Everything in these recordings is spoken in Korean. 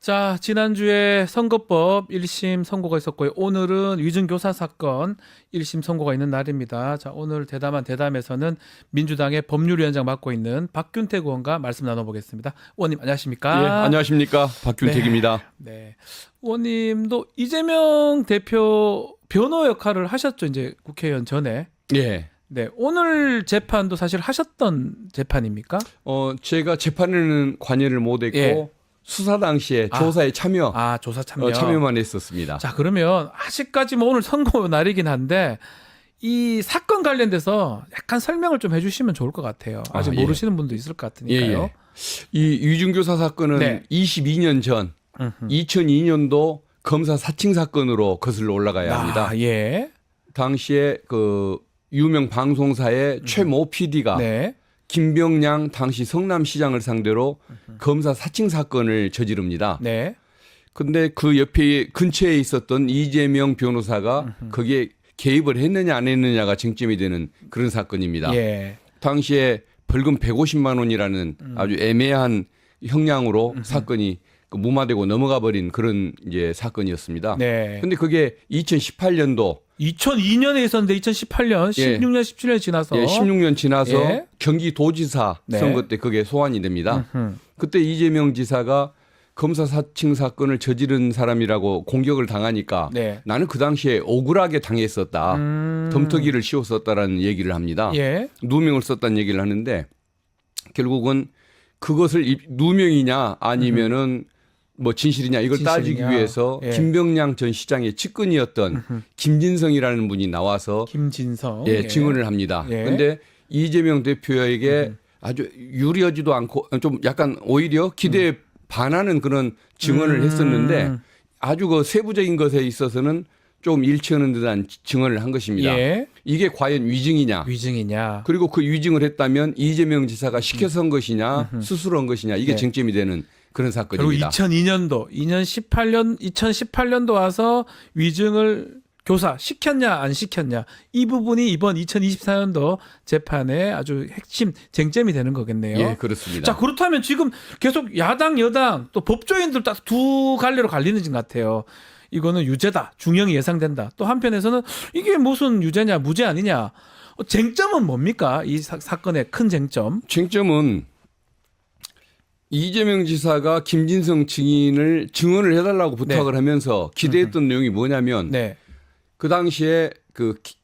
자, 지난주에 선거법 1심 선고가 있었고요. 오늘은 위증교사 사건 1심 선고가 있는 날입니다. 자, 오늘 대담한 대담에서는 민주당의 법률위원장 맡고 있는 박균택 의원과 말씀 나눠보겠습니다. 의원님 안녕하십니까? 예, 안녕하십니까 박균택입니다. 네. 의원님도 이재명 대표 변호 역할을 하셨죠. 이제 국회의원 전에. 예. 네. 오늘 재판도 사실 하셨던 재판입니까? 어 제가 재판에는 관여를 못했고 예. 수사 당시에 아. 조사에 참여 아, 조사 참여. 어, 참여만 했었습니다. 자, 그러면 아직까지 뭐 오늘 선거 날이긴 한데 이 사건 관련돼서 약간 설명을 좀 해주시면 좋을 것 같아요. 아직 아, 예. 모르시는 분도 있을 것 같으니까요. 이 유중교사 사건은 네. 22년 전 음흠. 2002년도 검사 사칭 사건으로 거슬러 올라가야 합니다. 아, 예. 당시에 그 유명 방송사의 최모 PD가 음. 네. 김병량 당시 성남시장을 상대로 검사 사칭 사건을 저지릅니다. 네. 근데 그 옆에 근처에 있었던 이재명 변호사가 거기에 개입을 했느냐 안 했느냐가 쟁점이 되는 그런 사건입니다. 예. 당시에 벌금 150만 원이라는 아주 애매한 형량으로 사건이 그 무마되고 넘어가 버린 그런 이제 사건이었습니다. 네. 근데 그게 2018년도 2002년에 있었는데 2018년, 예. 16년, 17년 지나서 예, 16년 지나서 예. 경기도지사 네. 선거 때 그게 소환이 됩니다. 음흠. 그때 이재명 지사가 검사 사칭 사건을 저지른 사람이라고 공격을 당하니까 네. 나는 그 당시에 억울하게 당했었다. 음. 덤터기를 씌웠었다라는 얘기를 합니다. 예. 누명을 썼다는 얘기를 하는데 결국은 그것을 이- 누명이냐 아니면은 뭐 진실이냐 이걸 따지기 진실이냐. 위해서 예. 김병량 전 시장의 측근이었던 김진성이라는 분이 나와서 김진성. 예, 증언을 합니다. 예. 근데 이재명 대표에게 아주 유리하지도 않고 좀 약간 오히려 기대에 반하는 그런 증언을 음. 했었는데 아주 그 세부적인 것에 있어서는 좀 일치하는 듯한 증언을 한 것입니다. 예. 이게 과연 위증이냐? 위증이냐. 그리고 그 위증을 했다면 이재명 지사가 시켜서 한 것이냐, 스스로 한 것이냐 이게 네. 쟁점이 되는 그런 사건입니다. 2002년도, 2년 18년, 2018년도 와서 위증을 교사 시켰냐 안 시켰냐 이 부분이 이번 2024년도 재판의 아주 핵심 쟁점이 되는 거겠네요. 예, 그렇습니다. 자 그렇다면 지금 계속 야당 여당 또 법조인들 딱 두 갈래로 갈리는 것 같아요. 이거는 유죄다 중형이 예상된다. 또 한편에서는 이게 무슨 유죄냐 무죄 아니냐 어, 쟁점은 뭡니까 이 사, 사건의 큰 쟁점? 쟁점은 이재명 지사가 김진성 증인을 증언을 해달라고 부탁을 하면서 기대했던 내용이 뭐냐면 네, 그 당시에 그 기-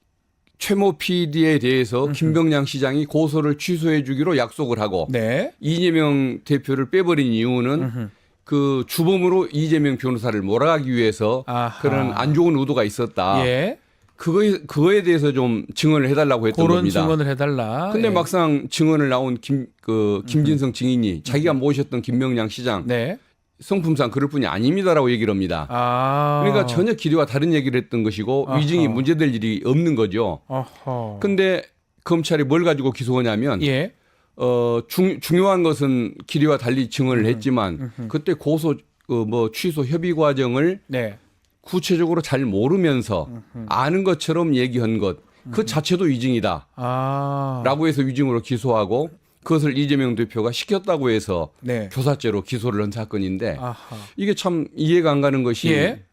최모 PD에 대해서 김병량 시장이 고소를 취소해 주기로 약속을 하고 네, 이재명 대표를 빼버린 이유는 음흠. 그 주범으로 이재명 변호사를 몰아가기 위해서 아하. 그런 안 좋은 의도가 있었다. 예, 그거에 그거에 대해서 좀 증언을 해달라고 했던 그런 겁니다. 증언을 해달라. 근데 예. 막상 증언을 나온 김 그 김진성 증인이 자기가 모셨던 김명량 시장 네, 성품상 그럴 뿐이 아닙니다라고 얘기를 합니다. 아, 그러니까 전혀 기대와 다른 얘기를 했던 것이고 아하. 위증이 문제될 일이 없는 거죠. 어허. 근데 검찰이 뭘 가지고 기소하냐면 예, 어 중, 중요한 것은 기대와 달리 증언을 했지만 그때 고소 어, 뭐 취소 협의 과정을 네, 구체적으로 잘 모르면서 아는 것처럼 얘기한 것 그 자체도 위증이다. 아, 라고 해서 위증으로 기소하고 그것을 이재명 대표가 시켰다고 해서 네, 교사죄로 기소를 한 사건인데 아하, 이게 참 이해가 안 가는 것이 예.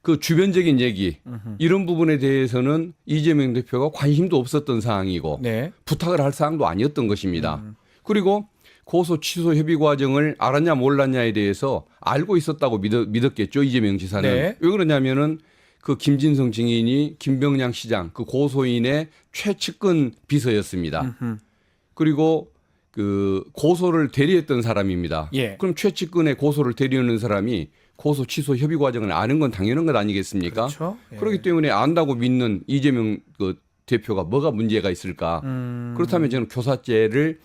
그 주변적인 얘기 이런 부분에 대해서는 이재명 대표가 관심도 없었던 사항이고 네, 부탁을 할 사항도 아니었던 것입니다. 그리고 고소 취소 협의 과정을 알았냐 몰랐냐에 대해서 알고 있었다고 믿었, 믿었 겠죠 이재명 지사는 네. 왜 그러냐면은 그 김진성 증인이 김병량 시장 그 고소인의 최측근 비서였습니다. 음흠. 그리고 그 고소를 대리했던 사람입니다. 예. 그럼 최측근의 고소를 대리하는 사람이 고소 취소 협의 과정을 아는 건 당연한 것 아니겠습니까? 그렇죠. 예. 그렇기 때문에 안다고 믿는 이재명 그 대표가 뭐가 문제가 있을까? 음, 그렇다면 저는 교사죄를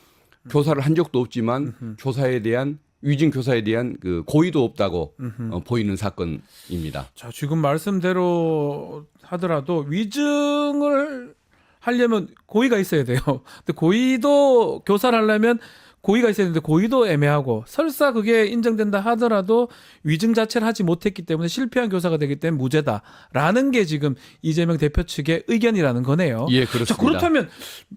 교사를 한 적도 없지만 교사에 대한 위증 교사에 대한 그 고의도 없다고 어, 보이는 사건입니다. 자, 지금 말씀대로 하더라도 위증을 하려면 고의가 있어야 돼요. 근데 고의도 교사를 하려면 고의가 있어야 되는데 고의도 애매하고 설사 그게 인정된다 하더라도 위증 자체를 하지 못했기 때문에 실패한 교사가 되기 때문에 무죄다라는 게 지금 이재명 대표 측의 의견이라는 거네요. 예, 그렇습니다. 자, 그렇다면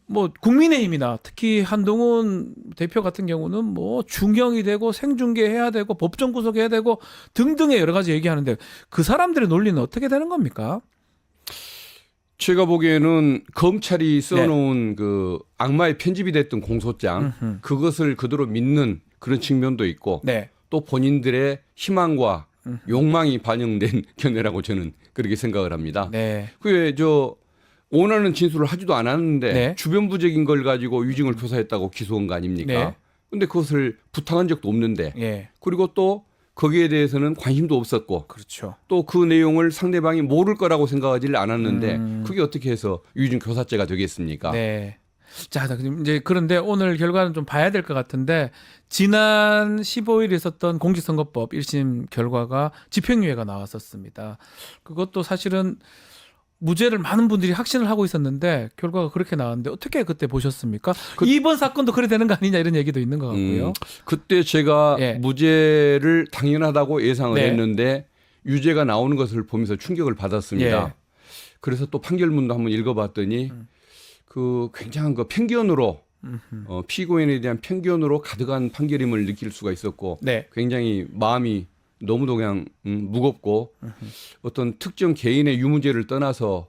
뭐 국민의힘이나 특히 한동훈 대표 같은 경우는 뭐 중형이 되고 생중계해야 되고 법정 구속해야 되고 등등의 여러 가지 얘기하는데 그 사람들의 논리는 어떻게 되는 겁니까? 제가 보기에는 검찰이 네. 써놓은 그 악마의 편집이 됐던 공소장 음흠. 그것을 그대로 믿는 그런 측면도 있고 네. 또 본인들의 희망과 음. 욕망이 반영된 견해라고 저는 그렇게 생각을 합니다. 네. 그게 저 원하는 진술을 하지도 않았는데 네. 주변부적인 걸 가지고 위증을 교사했다고 기소한 거 아닙니까? 네. 근데 그것을 부탁한 적도 없는데 예. 그리고 또 거기에 대해서는 관심도 없었고 그렇죠. 또 그 내용을 상대방이 모를 거라고 생각하지를 않았는데 음. 그게 어떻게 해서 위증 교사죄가 되겠습니까? 네. 자, 이제 그런데 오늘 결과는 좀 봐야 될 것 같은데 지난 15일 있었던 공직선거법 1심 결과가 집행유예가 나왔었습니다. 그것도 사실은 무죄를 많은 분들이 확신을 하고 있었는데 결과가 그렇게 나왔는데 어떻게 그때 보셨습니까? 그- 이번 사건도 그래 되는 거 아니냐 이런 얘기도 있는 것 같고요. 음, 그때 제가 예. 무죄를 당연하다고 예상을 네. 했는데 유죄가 나오는 것을 보면서 충격을 받았습니다. 예. 그래서 또 판결문도 한번 읽어봤더니 음. 그 굉장한 그 편견으로 어, 피고인에 대한 편견으로 가득한 판결임을 느낄 수가 있었고 네. 굉장히 마음이 너무도 그냥 음, 무겁고 어떤 특정 개인의 유무죄를 떠나서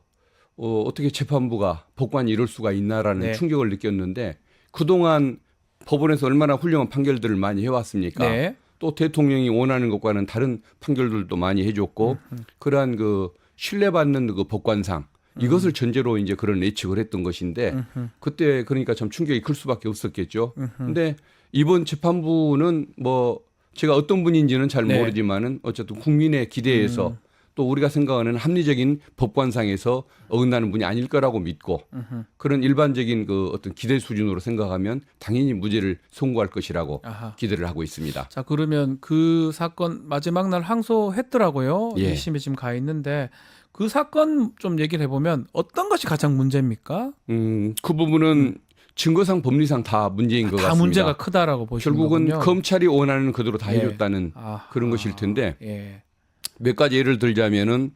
어, 어떻게 재판부가 법관이 이럴 수가 있나라는 네. 충격을 느꼈는데 그동안 법원에서 얼마나 훌륭한 판결들을 많이 해왔습니까? 네. 또 대통령이 원하는 것과는 다른 판결들도 많이 해줬고 그러한 그 신뢰받는 그 법관상 이것을 전제로 이제 그런 예측을 했던 것인데 그때 그러니까 참 충격이 클 수밖에 없었겠죠. 근데 이번 재판부는 뭐 제가 어떤 분인지는 잘 네. 모르지만은 어쨌든 국민의 기대에서 또 우리가 생각하는 합리적인 법관상에서 어긋나는 분이 아닐 거라고 믿고 그런 일반적인 그 어떤 기대 수준으로 생각하면 당연히 무죄를 선고할 것이라고 아하. 기대를 하고 있습니다. 자 그러면 그 사건 마지막 날 항소했더라고요. 예. 1심에 지금 가 있는데 그 사건 좀 얘기를 해보면 어떤 것이 가장 문제입니까? 음, 그 부분은 증거상 법리상 다 문제인 것 다 같습니다. 문제가 크다라고 보시는 결국은 거군요. 검찰이 원하는 그대로 다 예. 해줬다는 아하. 그런 것일 텐데 예. 몇 가지 예를 들자면은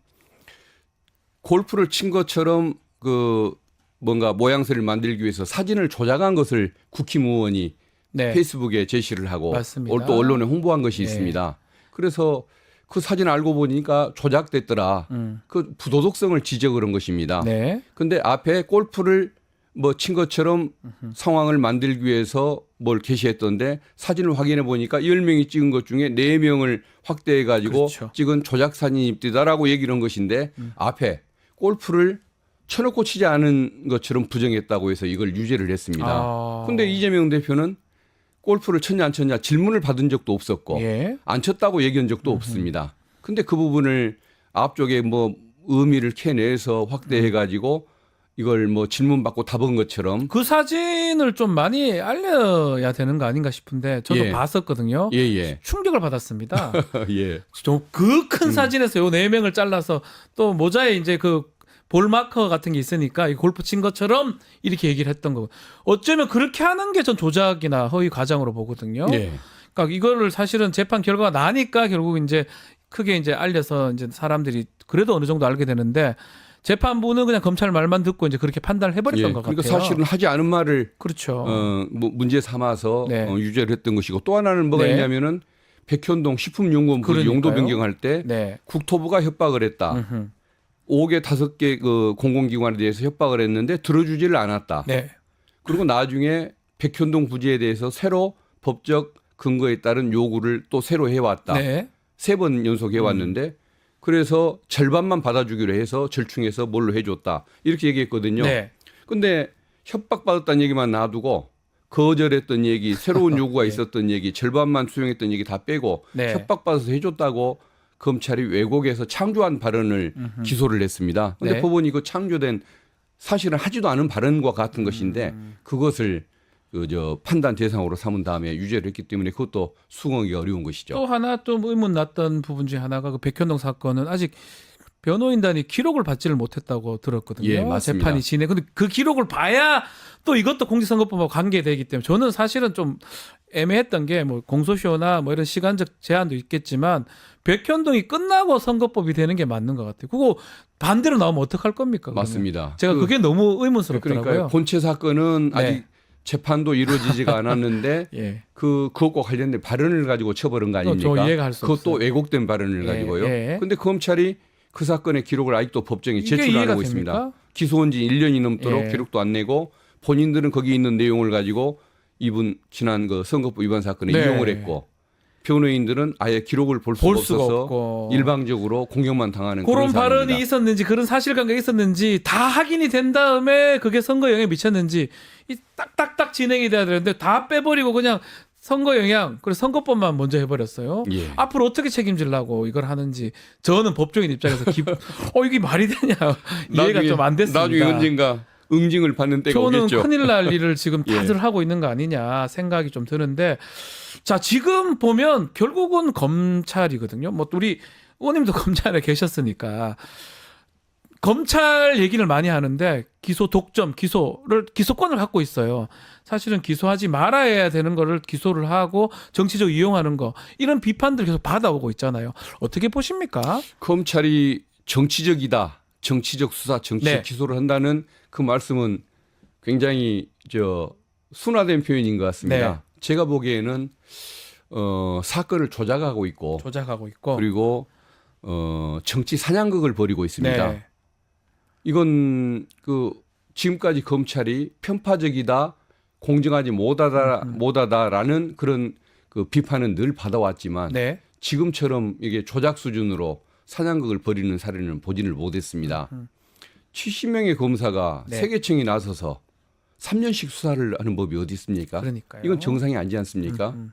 골프를 친 것처럼 그 뭔가 모양새를 만들기 위해서 사진을 조작한 것을 국힘 의원이 네. 페이스북에 제시를 하고 맞습니다. 또 언론에 홍보한 것이 예. 있습니다. 그래서 그 사진 알고 보니까 조작됐더라. 음. 그 부도덕성을 지적을 한 것입니다. 네. 근데 앞에 골프를 뭐 친 것처럼 상황을 만들기 위해서 뭘 게시했던데 사진을 확인해 보니까 10명이 찍은 것 중에 4명을 확대해 가지고 그렇죠. 음. 찍은 조작 사진입니다라고 얘기를 한 것인데 앞에 골프를 쳐놓고 치지 않은 것처럼 부정했다고 해서 이걸 유죄를 했습니다. 아. 근데 이재명 대표는 골프를 쳤냐 안 쳤냐 질문을 받은 적도 없었고 예. 안 쳤다고 얘기한 적도 없습니다. 근데 그 부분을 앞쪽에 뭐 의미를 캐내서 확대해 가지고 이걸 뭐 질문 받고 답한 것처럼 그 사진을 좀 많이 알려야 되는 거 아닌가 싶은데 저도 예. 봤었거든요. 예, 예. 충격을 받았습니다. 예. 그 음. 큰 사진에서 요 네 명을 잘라서 또 모자에 이제 그 볼마커 같은 게 있으니까 이 골프 친 것처럼 이렇게 얘기를 했던 거고 어쩌면 그렇게 하는 게 전 조작이나 허위 과장으로 보거든요. 예. 그러니까 이거를 사실은 재판 결과가 나니까 결국 이제 크게 이제 알려서 이제 사람들이 그래도 어느 정도 알게 되는데 재판부는 그냥 검찰 말만 듣고 이제 그렇게 판단을 해버렸던 예. 것 그러니까 같아요. 사실은 하지 않은 말을 그렇죠. 어, 뭐 문제 삼아서 네. 어, 유죄를 했던 것이고 또 하나는 뭐가 네. 있냐면은 백현동 식품연구원부. 용도 변경할 때 네. 국토부가 협박을 했다. 음흠. 5개, 5개 그 공공기관에 대해서 협박을 했는데 들어주지를 않았다. 네. 그리고 나중에 백현동 부지에 대해서 새로 법적 근거에 따른 요구를 또 새로 해왔다. 네. 세번 연속 해왔는데 그래서 절반만 받아주기로 해서 절충해서 뭘로 해줬다. 이렇게 얘기했거든요. 네. 근데 협박받았다는 얘기만 놔두고 거절했던 얘기, 새로운 요구가 네. 있었던 얘기, 절반만 수용했던 얘기 다 빼고 네. 협박받아서 해줬다고 검찰이 왜곡해서 창조한 발언을 기소를 했습니다. 근데 네. 법원이 그 창조된 사실은 하지도 않은 발언과 같은 것인데 음. 그것을 그 저 판단 대상으로 삼은 다음에 유죄를 했기 때문에 그것도 수긍하기 어려운 것이죠. 또 하나 좀 의문 났던 부분 중에 하나가 그 백현동 사건은 아직 변호인단이 기록을 받지를 못했다고 들었거든요. 예, 맞습니다. 재판이 진행. 근데 그 기록을 봐야 또 이것도 공직선거법하고 관계되기 때문에 저는 사실은 좀 애매했던 게 뭐 공소시효나 뭐 이런 시간적 제한도 있겠지만 백현동이 끝나고 선거법이 되는 게 맞는 것 같아요. 그거 반대로 나오면 어떡할 겁니까? 그러면? 맞습니다. 제가 그- 그, 게 너무 의문스럽더라고요. 그러니까 본체 사건은 네. 아직 재판도 이루어지지가 않았는데 예. 그 그것과 관련된 발언을 가지고 처벌한 거 아닙니까? 저 이해가 할수 그것도 없어요. 왜곡된 발언을 예, 가지고요. 예. 근데 검찰이 그 사건의 기록을 아직도 법정에 제출 안 하고 있습니다. 됩니까? 기소한 지 1년이 넘도록 예. 기록도 안 내고 본인들은 거기 있는 내용을 가지고 이분 지난 그 선거법 위반 사건에 네. 이용을 했고 변호인들은 아예 기록을 볼 수가 볼 수가 없어서 일방적으로 공격만 당하는 그런 발언이 상황입니다. 있었는지 그런 사실관계가 있었는지 다 확인이 된 다음에 그게 선거 영향에 미쳤는지 이 딱딱딱 진행이 돼야 되는데 다 빼버리고 그냥 선거 영향 그리고 선거법만 먼저 해버렸어요. 예. 앞으로 어떻게 책임질라고 이걸 하는지 저는 법조인 입장에서 기... 어 이게 말이 되냐 이해가 좀 안 됐습니다. 나중에 언젠가 응징을 받는 때가 저는 오겠죠. 큰일 날 일을 지금 예. 다들 하고 있는 거 아니냐 생각이 좀 드는데 자 지금 보면 결국은 검찰이거든요. 뭐 우리 의원님도 검찰에 계셨으니까 검찰 얘기를 많이 하는데 기소 독점 기소를 기소권을 갖고 있어요. 사실은 기소하지 말아야 되는 거를 기소를 하고 정치적 이용하는 거 이런 비판들 계속 받아오고 있잖아요. 어떻게 보십니까? 검찰이 정치적이다. 정치적 수사, 정치적 네. 기소를 한다는 그 말씀은 굉장히 저 순화된 표현인 것 같습니다. 네. 제가 보기에는 어 사건을 조작하고 있고 조작하고 있고 그리고 어 정치 사냥극을 벌이고 있습니다. 네. 이건 그 지금까지 검찰이 편파적이다, 공정하지 못하다, 못하다라는 그런 그 비판은 늘 받아왔지만 네. 지금처럼 이게 조작 수준으로 사냥극을 벌이는 사례는 보지를 못했습니다. 70명의 검사가 네. 세계청이 나서서 3년씩 수사를 하는 법이 어디 있습니까? 그러니까요. 이건 정상이 아니지 않습니까? 음, 음.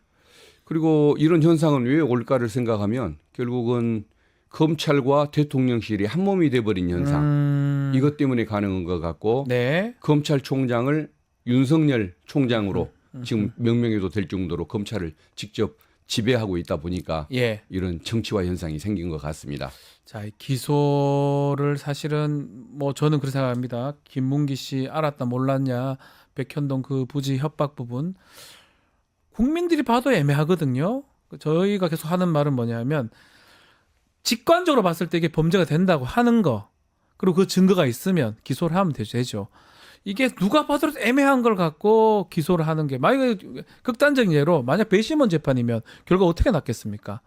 그리고 이런 현상은 왜 올까를 생각하면 결국은 검찰과 대통령실이 한 몸이 돼버린 현상 음, 이것 때문에 가능한 것 같고 네. 검찰총장을 윤석열 총장으로 음, 지금 명명해도 될 정도로 검찰을 직접 지배하고 있다 보니까 예. 이런 정치화 현상이 생긴 것 같습니다. 자, 이 기소를 사실은 뭐 저는 그렇게 생각합니다. 김문기 씨 알았다 몰랐냐 백현동 그 부지 협박 부분 국민들이 봐도 애매하거든요. 저희가 계속 하는 말은 뭐냐면 직관적으로 봤을 때 이게 범죄가 된다고 하는 거 그리고 그 증거가 있으면 기소를 하면 되죠. 이게 누가 봐도 애매한 걸 갖고 기소를 하는 게 만약에 극단적인 예로 만약 배심원 재판이면 결과 어떻게 났겠습니까?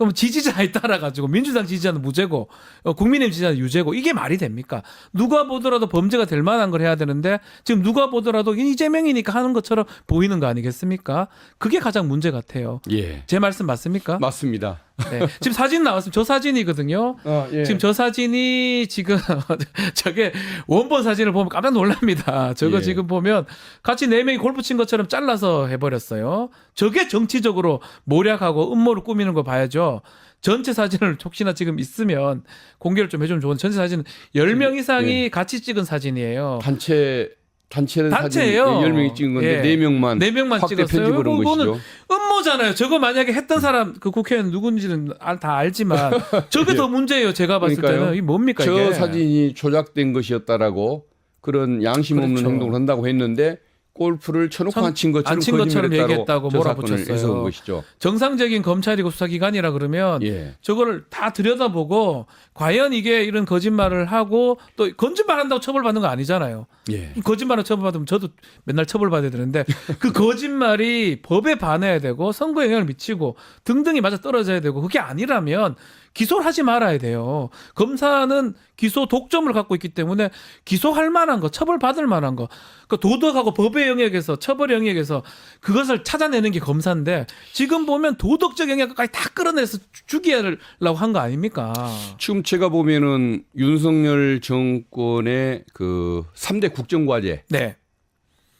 그럼 지지자에 따라 가지고 민주당 지지자는 무죄고 어, 국민의힘 지지자는 유죄고 이게 말이 됩니까? 누가 보더라도 범죄가 될 만한 걸 해야 되는데 지금 누가 보더라도 이재명이니까 하는 것처럼 보이는 거 아니겠습니까? 그게 가장 문제 같아요. 예. 제 말씀 맞습니까? 맞습니다. 네. 지금 사진 나왔습니다. 저 사진이거든요. 예. 지금 저 사진이 지금 저게 원본 사진을 보면 깜짝 놀랍니다. 저거 예. 지금 보면 같이 네 명이 골프 친 것처럼 잘라서 해버렸어요. 저게 정치적으로 모략하고 음모를 꾸미는 거 봐야죠. 전체 사진을 혹시나 지금 있으면 공개를 좀 해주면 좋은 전체 사진은 10명 이상이 같이 찍은 사진이에요. 단체 단체는 단체예요. 사진 10명이 찍은 건데 예. 네 명만 네 명만 확대 찍었어요. 편집을 한 것이죠. 음모잖아요. 저거 만약에 했던 사람 그 국회의원 누군지는 알- 다 알지만 저게 더 문제예요. 제가 봤을 예. 그러니까요. 때는 이게 뭡니까 저 이게? 사진이 조작된 것이었다라고 그런 양심 없는 그렇죠. 행동을 한다고 했는데 골프를 쳐놓고 참안친 것처럼 안친 것처럼 얘기했다고 저 몰아붙였어요. 것이죠. 정상적인 검찰이고 수사기관이라 그러면 예. 저거를 다 들여다보고 과연 이게 이런 거짓말을 하고 또 거짓말한다고 처벌받는 거 아니잖아요. 예. 거짓말을 처벌받으면 저도 맨날 처벌받아야 되는데 그 거짓말이 법에 반해야 되고 선거에 영향을 미치고 등등이 맞아 떨어져야 되고 그게 아니라면 기소를 하지 말아야 돼요. 검사는 기소 독점을 갖고 있기 때문에 기소할 만한 거, 처벌받을 만한 거, 그 도덕하고 법의 영역에서 처벌 영역에서 그것을 찾아내는 게 검사인데 지금 보면 도덕적 영역까지 다 끌어내서 죽이려고 한 거 아닙니까? 지금 제가 보면은 윤석열 정권의 그 3대 국정과제 네.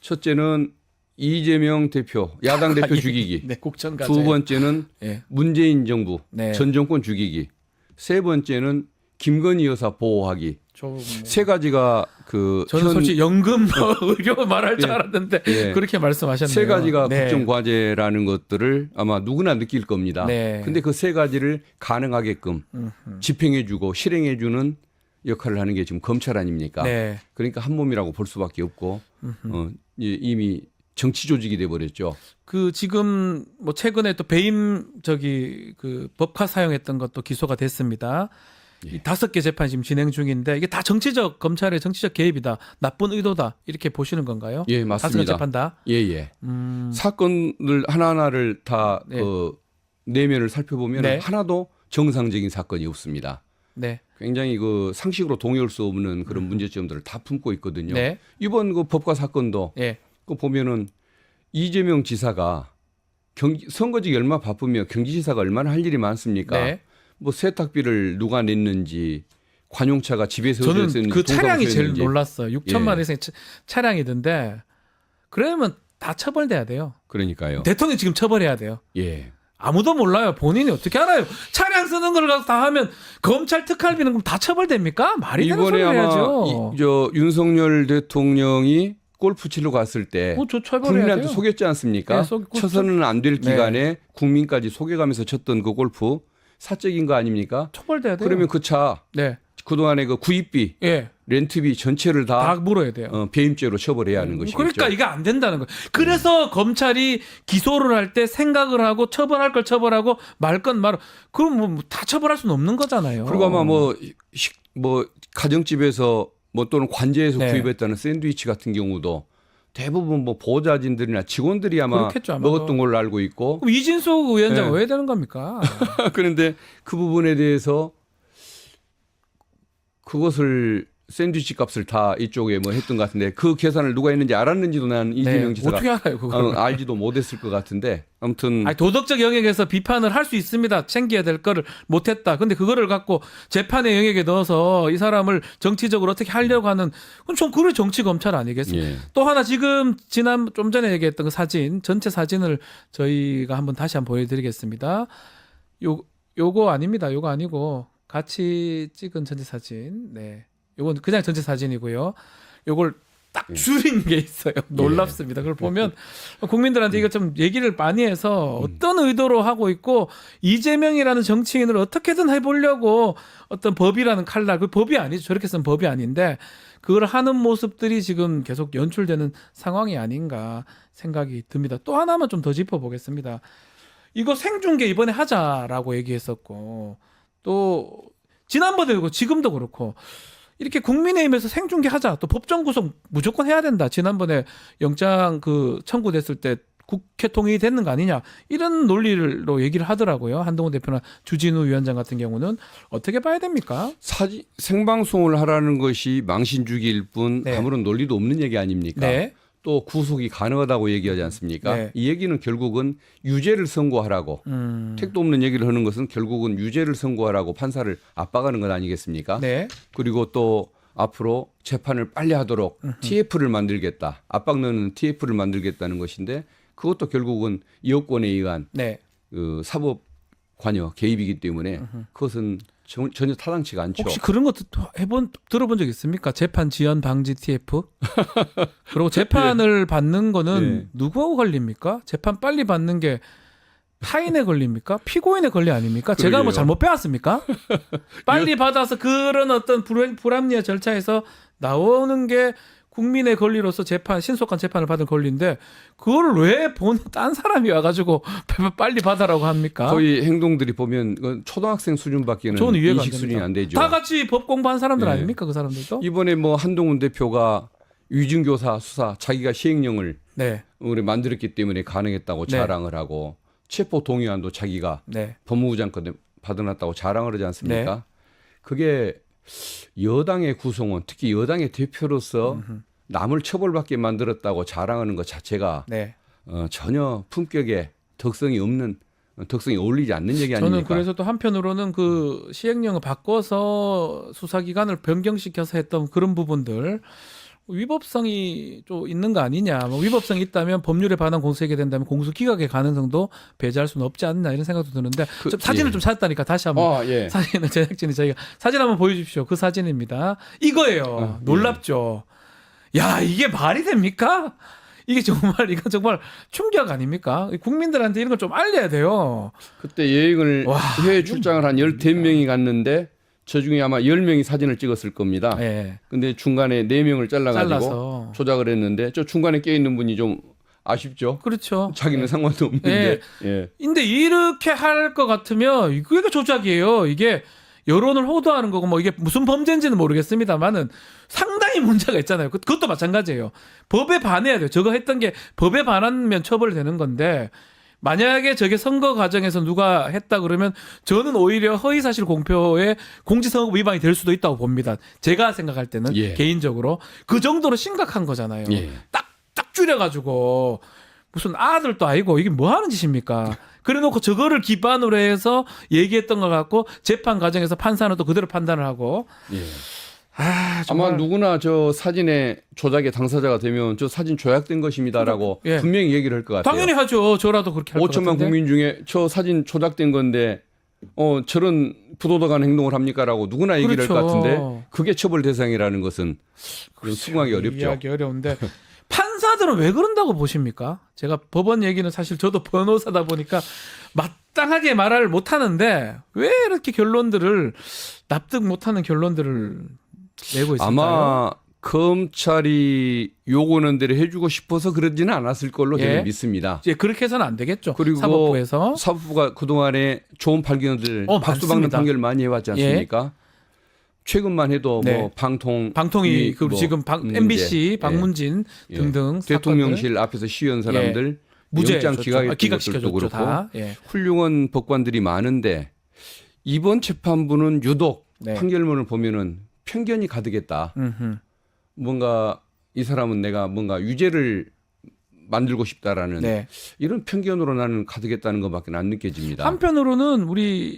첫째는 이재명 대표 야당 대표 죽이기. 네, 국정가. 두 번째는 예. 문재인 정부 네. 전 정권 죽이기. 세 번째는 김건희 여사 보호하기. 좀 뭐. 세 가지가 그 저는 현- 솔직히 연금 뭐 의료 말할 줄 예. 알았는데 예. 그렇게 말씀하셨네요. 세 가지가 네. 국정 과제라는 것들을 아마 누구나 느낄 겁니다. 네. 근데 그 세 가지를 가능하게끔 집행해 주고 실행해 주는 역할을 하는 게 지금 검찰 아닙니까? 네. 그러니까 한 몸이라고 볼 수밖에 없고 어, 이- 이미 정치 조직이 돼 버렸죠. 그 지금 뭐 최근에 또 배임 저기 그 법카 사용했던 것도 기소가 됐습니다. 예. 이 다섯 개 재판 지금 진행 중인데 이게 다 정치적 검찰의 정치적 개입이다, 나쁜 의도다 이렇게 보시는 건가요? 예, 다섯 개 맞습니다. 재판 다. 예, 예. 음, 사건을 하나하나를 다 네. 그 내면을 살펴보면 네. 하나도 정상적인 사건이 없습니다. 네, 굉장히 그 상식으로 동의할 수 없는 그런 문제점들을 다 품고 있거든요. 네, 이번 그 법과 사건도 예, 그 보면은 이재명 지사가 경기 선거직 얼마 바쁘며 경기지사가 얼마나 할 일이 많습니까? 네. 뭐 세탁비를 누가 냈는지 관용차가 집에서 저는 그 차량이 제일. 놀랐어요. 6천만 예. 이상의 차- 차량이던데 그러면 다 처벌돼야 돼요. 그러니까요. 대통령 지금 처벌해야 돼요. 예. 아무도 몰라요. 본인이 어떻게 알아요? 차량 쓰는 걸 가서 다 하면 검찰 특활비는 그럼 다 처벌됩니까? 말이 되는 이번에 소리 아마 해야죠. 이, 저 윤석열 대통령이 골프 치러 갔을 때 어, 저 처벌해야 국민한테. 속였지 않습니까? 네, 속- 쳐서는 안될 네. 기간에 국민까지 속여가면서 쳤던 그 골프 사적인 거 아닙니까? 처벌돼야 돼요. 그러면 그차 네, 그동안의 그 구입비, 예, 렌트비 전체를 다 다 물어야 돼요. 어, 배임죄로 처벌해야 하는 것이죠. 그러니까 이게 안 된다는 거예요. 그래서 검찰이 기소를 할 때 생각을 하고 처벌할 걸 처벌하고 말 건 말. 그럼 뭐 다 처벌할 수는 없는 거잖아요. 그리고 아마 뭐, 식, 뭐 가정집에서 뭐 또는 관제에서 네. 구입했다는 샌드위치 같은 경우도 대부분 뭐 보좌진들이나 직원들이 아마 그렇겠죠. 먹었던 걸로 알고 있고 그럼 이진석 위원장 네. 왜 되는 겁니까? 그런데 그 부분에 대해서 그것을 샌드위치 값을 다 이쪽에 뭐 했던 것 같은데 그 계산을 누가 했는지 알았는지도 난 이재명 네, 지사가 어떻게 알아요 그거? 어, 알지도 못했을 것 같은데 아무튼 아니, 도덕적 영역에서 비판을 할 수 있습니다. 챙겨야 될 거를 못했다. 근데 그거를 갖고 재판의 영역에 넣어서 이 사람을 정치적으로 어떻게 하려고 하는 그건 좀 그게 정치 검찰 아니겠습니까? 예. 또 하나 지금 지난 좀 전에 얘기했던 그 사진 전체 사진을 저희가 한번 다시 한번 보여드리겠습니다. 요 요거 아닙니다. 요거 아니고 같이 찍은 전체 사진. 네, 요건 그냥 전체 사진이고요. 요걸 딱 줄인 게 있어요. 놀랍습니다. 그걸 보면 국민들한테 이거 좀 얘기를 많이 해서 어떤 의도로 하고 있고 이재명이라는 정치인을 어떻게든 해보려고 어떤 법이라는 칼날, 그 법이 아니죠. 저렇게 쓴 법이 아닌데 그걸 하는 모습들이 지금 계속 연출되는 상황이 아닌가 생각이 듭니다. 또 하나만 좀 더 짚어보겠습니다. 이거 생중계 이번에 하자라고 얘기했었고 또 지난번에도 그렇고 지금도 그렇고 이렇게 국민의힘에서 생중계 하자 또 법정 구속 무조건 해야 된다 지난번에 영장 그 청구됐을 때 국회 통일이 됐는 거 아니냐 이런 논리로 얘기를 하더라고요 한동훈 대표나 주진우 위원장 같은 경우는 어떻게 봐야 됩니까? 사지 생방송을 하라는 것이 망신주기일 뿐 네. 아무런 논리도 없는 얘기 아닙니까? 네, 또 구속이 가능하다고 얘기하지 않습니까? 네. 이 얘기는 결국은 유죄를 선고하라고 음, 택도 없는 얘기를 하는 것은 결국은 유죄를 선고하라고 판사를 압박하는 것 아니겠습니까? 네, 그리고 또 앞으로 재판을 빨리 하도록 TF를 만들겠다. 압박 넣는 TF를 만들겠다는 것인데 그것도 결국은 여권에 의한 네. 그 사법 관여 개입이기 때문에 그것은 전- 전혀 타당치가 않죠. 혹시 그런 것도 해본 들어본 적 있습니까? 재판 지연 방지 TF? 그리고 재판을 받는 거는 예. 누구하고 걸립니까? 재판 빨리 받는 게 타인에 걸립니까? 피고인의 권리 아닙니까? 제가 뭐. 잘못 빼왔습니까? 빨리 받아서 그런 어떤 불, 불합리한 절차에서 나오는 게 국민의 권리로서 재판 신속한 재판을 받을 권리인데 그걸 왜 본 딴 사람이 와가지고 빨리 받아라고 합니까? 거의 행동들이 보면 초등학생 수준밖에는 저는 이해가 안 인식. 수준이 안 되죠. 다 같이 법 공부한 사람들 예. 아닙니까? 그 사람들도? 이번에 뭐 한동훈 대표가 위증교사 수사 자기가 시행령을 네, 우리 만들었기 때문에 가능했다고 네. 자랑을 하고 체포 동의안도 자기가 네, 법무부 장관 받아놨다고 자랑을 하지 않습니까? 네. 그게 여당의 구성원, 특히 여당의 대표로서 남을 처벌받게 만들었다고 자랑하는 것 자체가 네. 어, 전혀 품격에 덕성이 없는 덕성이 어울리지 않는 얘기 아닙니까? 저는 그래서 또 한편으로는 그 시행령을 바꿔서 수사 기간을 변경시켜서 했던 그런 부분들 위법성이 좀 있는 거 아니냐. 뭐 위법성이 있다면 법률에 반한 공소하게 된다면 공소 기각의 가능성도 배제할 수는 없지 않나 이런 생각도 드는데 그- 좀 사진을 예. 좀 찾았다니까 다시 한번 아, 예. 사진을 제작진이 저희가 사진 한번 보여주십시오. 그 사진입니다. 이거예요. 아, 놀랍죠. 야 이게 말이 됩니까? 이게 정말 이건 정말 충격 아닙니까? 국민들한테 이런 걸 좀 알려야 돼요. 그때 여행을 와, 해외 출장을 한 15명이 갔는데 저 중에 아마 10명이 사진을 찍었을 겁니다. 예. 근데 중간에 4명을 잘라 가지고 잘라서 조작을 했는데 저 중간에 껴 있는 분이 좀 아쉽죠. 그렇죠. 자기는 상관도 없는데. 예. 근데 이렇게 할 것 같으면 이게 조작이에요. 이게 여론을 호도하는 거고 뭐 이게 무슨 범죄인지는 모르겠습니다만은 상당히 문제가 있잖아요. 그- 그것도 마찬가지예요. 법에 반해야 돼요. 저거 했던 게 법에 반하면 처벌되는 건데 만약에 저게 선거 과정에서 누가 했다 그러면 저는 오히려 허위 사실 공표에 공직선거법 위반이 될 수도 있다고 봅니다. 제가 생각할 때는 예. 개인적으로 그 정도로 심각한 거잖아요. 예. 딱, 딱 줄여가지고 무슨 아들도 아니고 이게 뭐 하는 짓입니까? 그래 놓고 저거를 기반으로 해서 얘기했던 것 같고 재판 과정에서 판사는 또 그대로 판단을 하고 예. 아, 아마 정말 누구나 저 사진의 조작의 당사자가 되면 저 사진 조작된 것입니다라고 예. 분명히 얘기를 할 것 같아요. 당연히 하죠. 저라도 그렇게 할 것 5천만 같은데. 국민 중에 저 사진 조작된 건데 어 저런 부도덕한 행동을 합니까라고 누구나 얘기를 할 그렇죠. 것 같은데 그게 처벌 대상이라는 것은 좀 수긍하기 어렵죠. 이해하기 어려운데 판사들은 왜 그런다고 보십니까? 제가 법원 얘기는 사실 저도 변호사다 보니까 마땅하게 말을 못 하는데 왜 이렇게 결론들을 납득 못 하는 결론들을 내고 있을까요? 아마 검찰이 요구하는 대로 해주고 싶어서 그러지는 않았을 걸로 예. 저는 믿습니다. 이제 그렇게 해서는 안 되겠죠. 그리고 사법부에서 사법부가 그동안에 좋은 판결들 어, 박수 박는 많습니다. 판결 많이 해왔지 않습니까? 최근만 해도 네. 뭐 방통 방통위 이그뭐 지금 방, 문제, MBC 예. 박문진 예. 등등 대통령실 앞에서 시위한 사람들 무죄 영장 기각했던 아, 기각시켜줬죠 것들도 그렇고 다. 예. 훌륭한 법관들이 많은데 이번 재판부는 유독 네. 판결문을 보면은 편견이 가득했다. 음흠. 뭔가 이 사람은 내가 뭔가 유죄를 만들고 싶다라는 네. 이런 편견으로 나는 가득했다는 것밖에 안 느껴집니다. 한편으로는 우리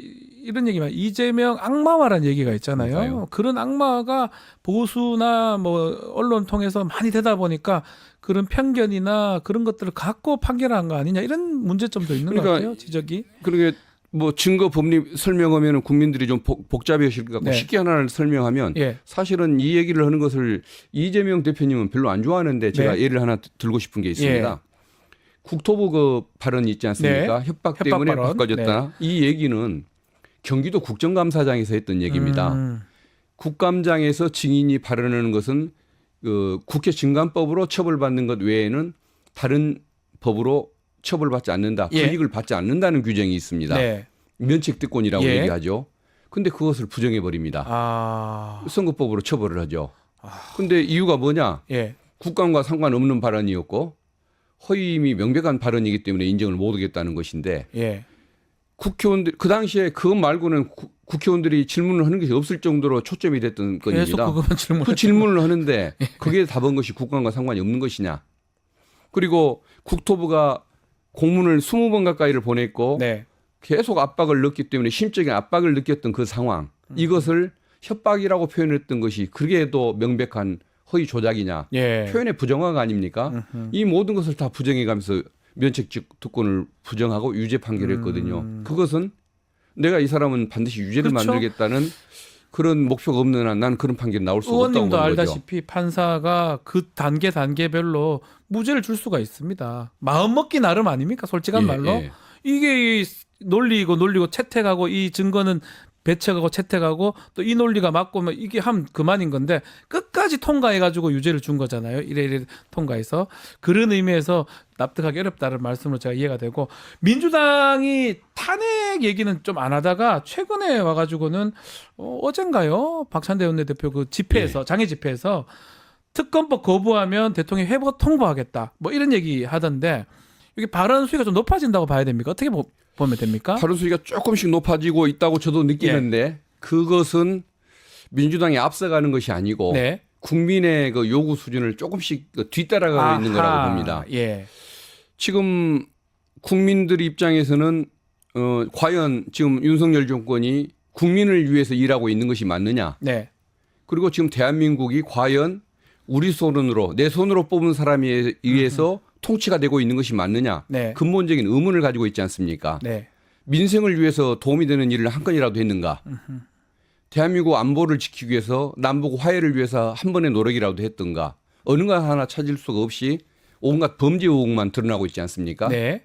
이런 얘기만 이재명 악마화라는 얘기가 있잖아요. 맞아요. 그런 악마가 보수나 뭐 언론 통해서 많이 되다 보니까 그런 편견이나 그런 것들을 갖고 판결한 거 아니냐 이런 문제점도 있는 것 그러니까 같아요. 지적이. 그러게 뭐 증거 법리 설명하면 국민들이 좀 복, 복잡해하실 것 같고 네. 쉽게 하나를 설명하면 예. 사실은 이 얘기를 하는 것을 이재명 대표님은 별로 안 좋아하는데 제가 네. 예를 하나 드- 들고 싶은 게 있습니다. 국토부 그 발언 있지 않습니까? 협박, 협박 때문에 발언. 바꿔줬다. 이 얘기는 경기도 국정감사장에서 했던 얘기입니다. 음. 국감장에서 증인이 발언하는 것은 그 국회 증감법으로 처벌받는 것 외에는 다른 법으로 처벌받지 않는다. 예. 불이익을 받지 않는다는 규정이 있습니다. 네. 면책특권이라고 예. 얘기하죠. 근데 그것을 부정해 버립니다. 아. 선거법으로 처벌을 하죠. 근데 이유가 뭐냐? 예. 국감과 상관없는 발언이었고 허위임이 명백한 발언이기 때문에 인정을 못 하겠다는 것인데 예. 국회의원들 그 당시에 그것 말고는 구- 국회의원들이 질문을 하는 것이 없을 정도로 초점이 됐던 건입니다. 그 질문을 하는데 그게 답한 것이 국감과 상관이 없는 것이냐? 그리고 국토부가 공문을 20번 가까이를 보냈고 네. 계속 압박을 넣기 때문에 심적인 압박을 느꼈던 그 상황 이것을 협박이라고 표현했던 것이 그게도 명백한 허위 조작이냐 예. 표현의 부정화가 아닙니까? 이 모든 것을 다 부정해가면서 면책 특권을 부정하고 유죄 판결했거든요. 그것은 내가 이 사람은 반드시 유죄를 음. 그렇죠. 만들겠다는 그런 목표가 없는 한난 그런 판결이 나올 수가 없다고 의원님도 보는 거죠. 알다시피 판사가 그 단계 단계별로 무죄를 줄 수가 있습니다. 마음 먹기 나름 아닙니까? 솔직한 예, 말로 예. 이게 이 논리고 논리고 채택하고 이 증거는 배척하고 채택하고 또 이 논리가 맞고 뭐 이게 함 그만인 건데 끝까지 통과해가지고 유죄를 준 거잖아요. 이래 이래 통과해서 그런 의미에서 납득하기 어렵다는 말씀으로 제가 이해가 되고 민주당이 탄핵 얘기는 좀 안 하다가 최근에 와가지고는 어, 어젠가요 박찬대 원내대표 그 집회에서 장애 집회에서 특검법 거부하면 대통령 회복 통보하겠다 뭐 이런 얘기 하던데 이게 발언 수위가 좀 높아진다고 봐야 됩니까? 어떻게 보, 보면 됩니까? 발언 수위가 조금씩 높아지고 있다고 저도 느끼는데 예. 그것은 민주당이 앞서가는 것이 아니고 네. 국민의 그 요구 수준을 조금씩 그 뒤따라가고 있는 거라고 아하, 봅니다. 예. 지금 국민들 입장에서는 어, 과연 지금 윤석열 정권이 국민을 위해서 일하고 있는 것이 맞느냐? 네. 그리고 지금 대한민국이 과연 우리 손으로 내 손으로 뽑은 사람에 의해서 통치가 되고 있는 것이 맞느냐 네. 근본적인 의문을 가지고 있지 않습니까? 네. 민생을 위해서 도움이 되는 일을 한 건이라도 했는가? 대한민국 안보를 지키기 위해서 남북 화해를 위해서 한 번의 노력이라도 했던가? 어느 것 하나 찾을 수가 없이 온갖 범죄 의혹만 드러나고 있지 않습니까? 네.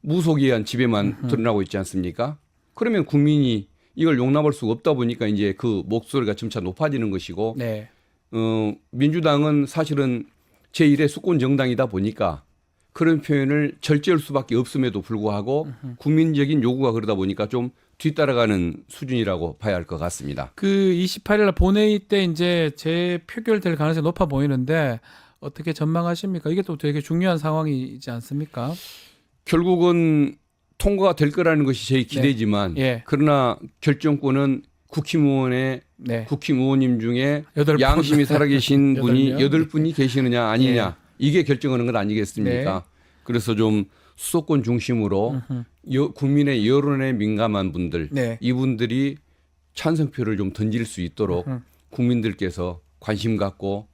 무속에 의한 지배만 드러나고 있지 않습니까? 그러면 국민이 이걸 용납할 수가 없다 보니까 이제 그 목소리가 점차 높아지는 것이고 네. 어, 민주당은 사실은 제1의 수권 정당이다 보니까 그런 표현을 절제할 수밖에 없음에도 불구하고 국민적인 요구가 그러다 보니까 좀 뒤따라가는 수준이라고 봐야 할 것 같습니다. 그 28일 날 본회의 때 이제 재표결될 가능성이 높아 보이는데 어떻게 전망하십니까? 이게 또 되게 중요한 상황이지 않습니까? 결국은 통과가 될 거라는 것이 제 기대지만 예. 그러나 결정권은 국힘의원의 네. 국힘의원님 중에. 양심이 살아계신 분이 명? 여덟 분이 계시느냐 아니냐 이게 결정하는 것 아니겠습니까? 네. 그래서 좀 수도권 중심으로 여, 국민의 여론에 민감한 분들 네. 이분들이 찬성표를 좀 던질 수 있도록 국민들께서 관심 갖고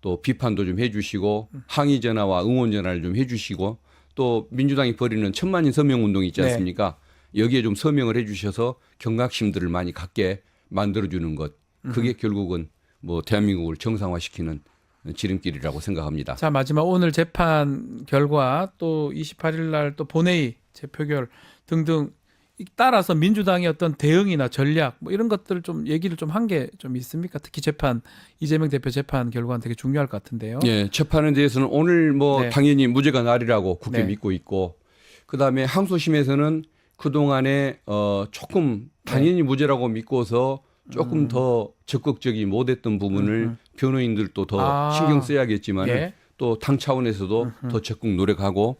또 비판도 좀 해주시고 항의 전화와 응원 전화를 좀 해주시고 또 민주당이 벌이는 천만인 서명 운동이 있지 네. 않습니까? 여기에 좀 서명을 해주셔서 경각심들을 많이 갖게 만들어주는 것 그게 결국은 뭐 대한민국을 정상화시키는 지름길이라고 생각합니다. 자 마지막 오늘 재판 결과 또 28일 날 또 본회의 재표결 등등 이- 따라서 민주당의 어떤 대응이나 전략 뭐 이런 것들 좀 얘기를 좀 한 게 좀 있습니까? 특히 재판 이재명 대표 재판 결과는 되게 중요할 것 같은데요. 예, 재판에 대해서는 오늘 뭐 네. 당연히 무죄가 날이라고 국회 네. 믿고 있고 그다음에 항소심에서는 그동안에 어 조금 네. 당연히 무죄라고 믿고서 음. 조금 더 적극적이 못했던 부분을 변호인들도 더 아. 신경 써야겠지만 예. 또당 차원에서도 더 적극 노력하고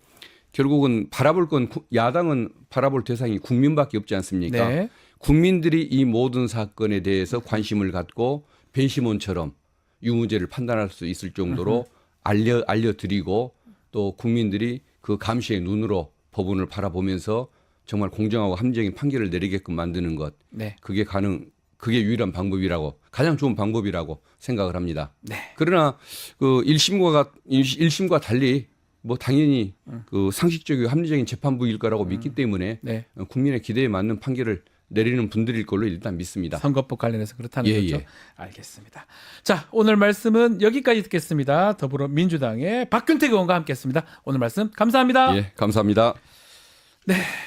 결국은 바라볼 건 구- 야당은 바라볼 대상이 국민밖에 없지 않습니까? 네. 국민들이 이 모든 사건에 대해서 관심을 갖고 배심원처럼 유무죄를 판단할 수 있을 정도로 알려 알려드리고 또 국민들이 그 감시의 눈으로 법원을 바라보면서 정말 공정하고 합리적인 판결을 내리게끔 만드는 것 네. 그게 가능 그게 유일한 방법이라고 가장 좋은 방법이라고 생각을 합니다. 네. 그러나 그 1심과 1심과 달리 뭐 당연히 음. 그 상식적이고 합리적인 재판부일 거라고 믿기 때문에 네. 어, 국민의 기대에 맞는 판결을 내리는 분들일 걸로 일단 믿습니다. 선거법 관련해서 그렇다는 예, 거죠. 예. 알겠습니다. 자, 오늘 말씀은 여기까지 듣겠습니다. 더불어민주당의 박균택 의원과 함께했습니다. 오늘 말씀 감사합니다. 예, 감사합니다.